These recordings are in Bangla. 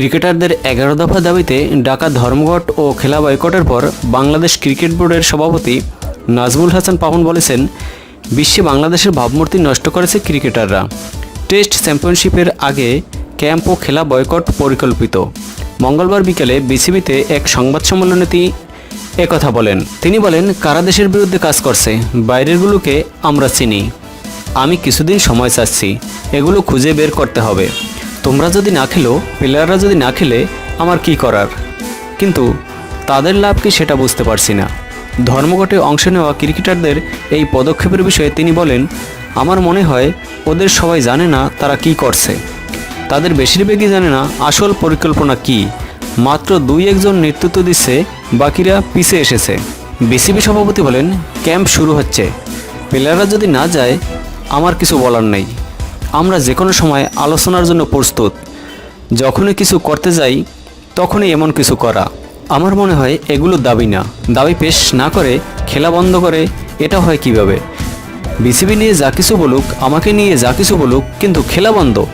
ক্রিকেটারদের এগারো দফা দাবিতে ঢাকা ধর্মঘট ও খেলা বয়কটের পর বাংলাদেশ ক্রিকেট বোর্ডের সভাপতি নাজমুল হাসান পাপন বলেছেন, বিশ্বে বাংলাদেশের ভাবমূর্তি নষ্ট করেছে ক্রিকেটাররা। টেস্ট চ্যাম্পিয়নশিপের আগে ক্যাম্প ও খেলা বয়কট পরিকল্পিত। মঙ্গলবার বিকেলে বিসিবিতে এক সংবাদ সম্মেলনে তিনি একথা বলেন। তিনি বলেন, কারা দেশের বিরুদ্ধে কাজ করছে বাইরেরগুলোকে আমরা চিনি। আমি কিছুদিন সময় চাচ্ছি, এগুলো খুঁজে বের করতে হবে। তোমরা যদি না খেলো প্লেয়াররা যদি না খেলে, আমার কি করার? কিন্তু তাদের লাভ কি সেটা বুঝতে পারছি না। ধর্মঘটে অংশ নেওয়া ক্রিকেটারদের এই পদক্ষেপের বিষয়ে তিনি বলেন, আমার মনে হয় ওদের সবাই জানে না তারা কি করছে। তাদের বেশিরভাগই জানে না আসল পরিকল্পনা কি। মাত্র দুই একজন নেতৃত্ব দিচ্ছে, বাকিরা পিছে এসেছে। বিসিবি সভাপতি বলেন, ক্যাম্প শুরু হচ্ছে। প্লেয়াররা যদি না যায়, আমার কিছু বলার নেই। আমরা যে কোনো সময় আলোচনার জন্য প্রস্তুত। যখনই কিছু করতে যাই, তখনই এমন কিছু করা। আমার মনে হয় এগুলো দাবি না। দাবি পেশ না করে, খেলা বন্ধ করে, এটা হয় কীভাবে? বিসিবি নিয়ে যা কিছু বলুক, আমাকে নিয়ে যা কিছু বলুক, কিন্তু খেলা বন্ধ।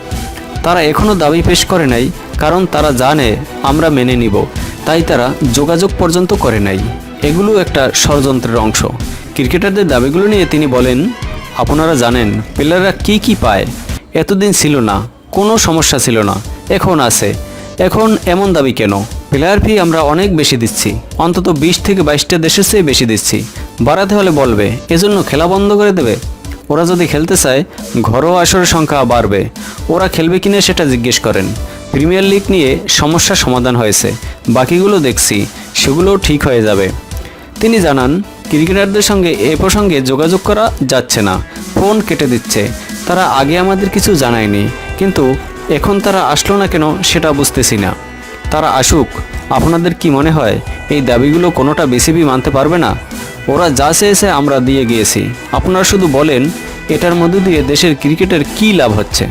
তারা এখনও দাবি পেশ করে নাই, কারণ তারা জানে আমরা মেনে নিব। তাই তারা যোগাযোগ পর্যন্ত করে নাই। এগুলো একটা ষড়যন্ত্রের অংশ। ক্রিকেটারদের দাবিগুলো নিয়ে তিনি বলেন, আপনারা জানেন প্লেয়াররা কি কি পায়? এতদিন ছিল না, কোনো সমস্যা ছিল না, এখন আছে। এখন এমন দাবি কেন? প্লেয়ার ফি আমরা অনেক বেশি দিচ্ছি, অন্তত বিশ থেকে বাইশটা দেশের চেয়ে বেশি দিচ্ছি। বাড়াতে হলে বলবে, এজন্য খেলা বন্ধ করে দেবে। ওরা যদি খেলতে চায়, ঘরোয়া আসরের সংখ্যা বাড়বে। ওরা খেলবে কিনা সেটা জিজ্ঞেস করেন। প্রিমিয়ার লিগ নিয়ে সমস্যার সমাধান হয়েছে, বাকিগুলো দেখছি, সেগুলোও ঠিক হয়ে যাবে। তিনি জানান, ক্রিকেটারদের সঙ্গে এ প্রসঙ্গে যোগাযোগ করা যাচ্ছে না, ফোন কেটে দিচ্ছে। তারা আগে আমাদের কিছু জানায়নি, কিন্তু এখন তারা আসলো না কেন সেটা বুঝতেছি না। তারা আসুক, আপনাদের কি মনে হয় এই দাবিগুলো কোনোটা বিসিবি মানতে পারবে না? ওরা যা চেয়েছে আমরা দিয়ে গিয়েছি। আপনারা শুধু বলেন, এটার মধ্যে দিয়ে দেশের ক্রিকেটের কী লাভ হচ্ছে?